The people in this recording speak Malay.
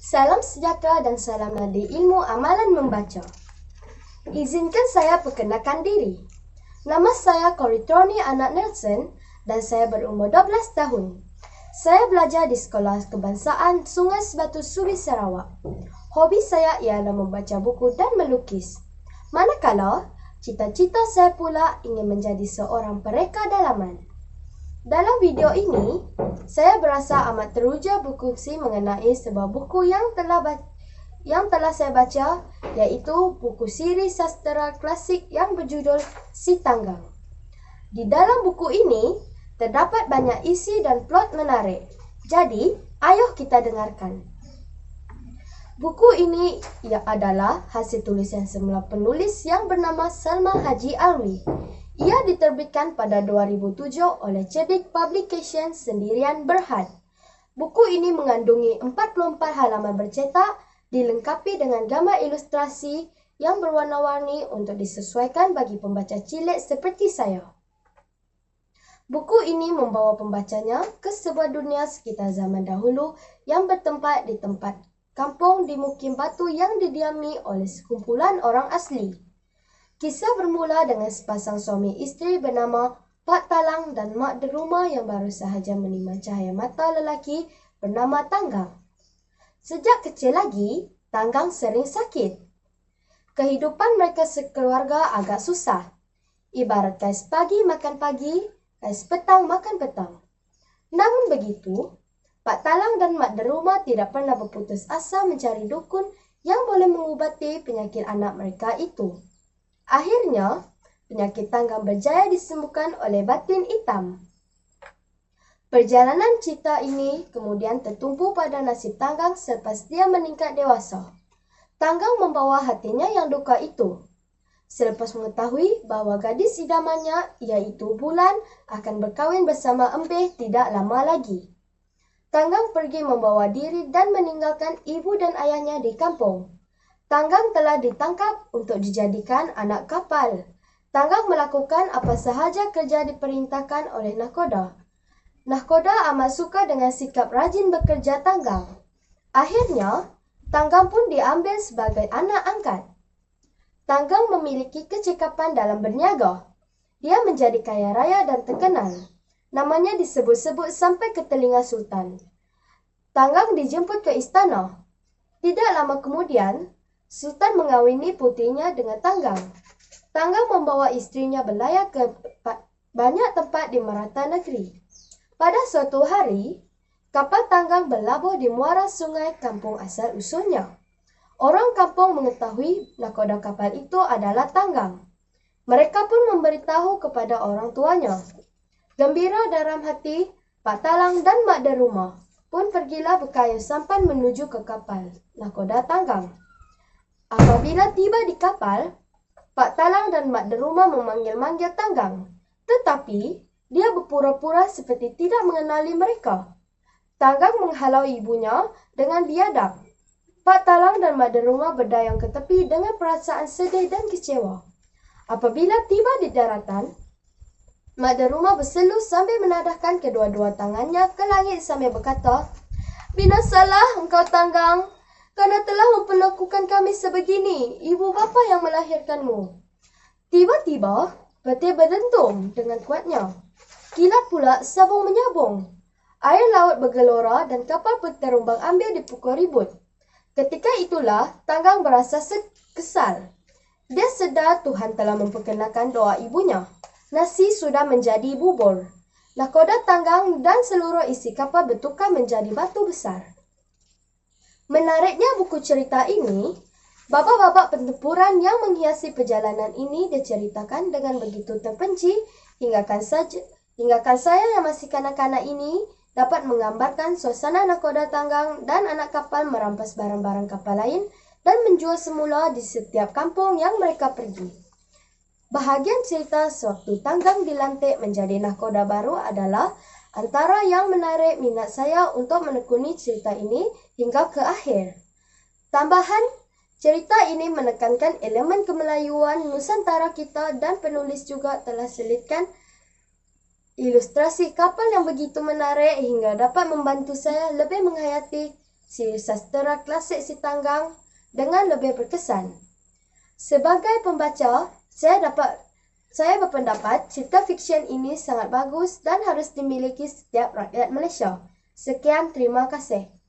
Salam sejahtera dan salam nadi ilmu amalan membaca. Izinkan saya perkenalkan diri. Nama saya Coritroni Anak Nelson dan saya berumur 12 tahun. Saya belajar di Sekolah Kebangsaan Sungai Sebatu Suri Sarawak. Hobi saya ialah membaca buku dan melukis. Manakala, cita-cita saya pula ingin menjadi seorang pereka dalaman. Dalam video ini, saya berasa amat teruja berkongsi mengenai sebuah buku yang telah yang telah saya baca iaitu buku siri sastera klasik yang berjudul Si Tanggang. Di dalam buku ini terdapat banyak isi dan plot menarik. Jadi, ayo kita dengarkan. Buku ini ia adalah hasil tulisan semula penulis yang bernama Salma Haji Alwi ia diterbitkan pada 2007 oleh Cerdik Publication Sendirian Berhad. Buku ini mengandungi 44 halaman bercetak dilengkapi dengan gambar ilustrasi yang berwarna-warni untuk disesuaikan bagi pembaca cilik seperti saya. Buku ini membawa pembacanya ke sebuah dunia sekitar zaman dahulu yang bertempat di tempat kampung di Mukim Batu yang didiami oleh sekumpulan orang asli. Kisah bermula dengan sepasang suami isteri bernama Pak Talang dan Mak Deruma yang baru sahaja menimang cahaya mata lelaki bernama Tanggang. Sejak kecil lagi, Tanggang sering sakit. Kehidupan mereka sekeluarga agak susah. Ibarat kais pagi makan pagi, kais petang makan petang. Namun begitu, Pak Talang dan Mak Deruma tidak pernah berputus asa mencari dukun yang boleh mengubati penyakit anak mereka itu. Akhirnya, penyakit tanggang berjaya disembuhkan oleh batin hitam. Perjalanan cita ini kemudian tertumpu pada nasib tanggang selepas dia meningkat dewasa. Tanggang membawa hatinya yang duka itu. Selepas mengetahui bahawa gadis idamannya iaitu Bulan akan berkahwin bersama Embe tidak lama lagi. Tanggang pergi membawa diri dan meninggalkan ibu dan ayahnya di kampung. Tanggang telah ditangkap untuk dijadikan anak kapal. Tanggang melakukan apa sahaja kerja diperintahkan oleh Nakoda. Nakoda amat suka dengan sikap rajin bekerja Tanggang. Akhirnya, Tanggang pun diambil sebagai anak angkat. Tanggang memiliki kecekapan dalam berniaga. Dia menjadi kaya raya dan terkenal. Namanya disebut-sebut sampai ke telinga Sultan. Tanggang dijemput ke istana. Tidak lama kemudian, Sultan mengawini putrinya dengan Tanggang. Tanggang membawa istrinya berlayar ke banyak tempat di merata negeri. Pada suatu hari, kapal Tanggang berlabuh di muara sungai kampung asal usulnya. Orang kampung mengetahui nakoda kapal itu adalah Tanggang. Mereka pun memberitahu kepada orang tuanya. Gembira dalam hati, Pak Talang dan Mak Deruma pun pergilah berkayu sampan menuju ke kapal nakoda Tanggang. Apabila tiba di kapal, Pak Talang dan Mak Deruma memanggil-manggil tanggang. Tetapi, dia berpura-pura seperti tidak mengenali mereka. Tanggang menghalau ibunya dengan biadab. Pak Talang dan Mak Deruma berdayang ke tepi dengan perasaan sedih dan kecewa. Apabila tiba di daratan, Mak Deruma berselu sambil menadahkan kedua-dua tangannya ke langit sambil berkata, Binasalah engkau tanggang, kerana telah memperlakukan kami sebegini, ibu bapa yang melahirkanmu. Tiba-tiba, peti berdentum dengan kuatnya. Kilat pula sabung menyabung. Air laut bergelora dan kapal terumbang ambil di pukul ribut. Ketika itulah, Tanggang berasa kesal. Dia sedar Tuhan telah memperkenalkan doa ibunya. Nasi sudah menjadi bubur. Nakoda Tanggang dan seluruh isi kapal bertukar menjadi batu besar. Menariknya buku cerita ini, babak-babak pertempuran yang menghiasi perjalanan ini diceritakan dengan begitu terpenci hinggakan saja hinggakan saya yang masih kanak-kanak ini dapat menggambarkan suasana nakoda tanggang dan anak kapal merampas barang-barang kapal lain dan menjual semula di setiap kampung yang mereka pergi. Bahagian cerita sewaktu tanggang dilantik menjadi nakoda baru adalah Antara yang menarik minat saya untuk menekuni cerita ini hingga ke akhir. Tambahan, cerita ini menekankan elemen kemelayuan Nusantara kita dan penulis juga telah selitkan ilustrasi kapal yang begitu menarik hingga dapat membantu saya lebih menghayati si sastera klasik si tanggang dengan lebih berkesan. Sebagai pembaca, saya dapat saya berpendapat cerita fiksyen ini sangat bagus dan harus dimiliki setiap rakyat Malaysia. Sekian, terima kasih.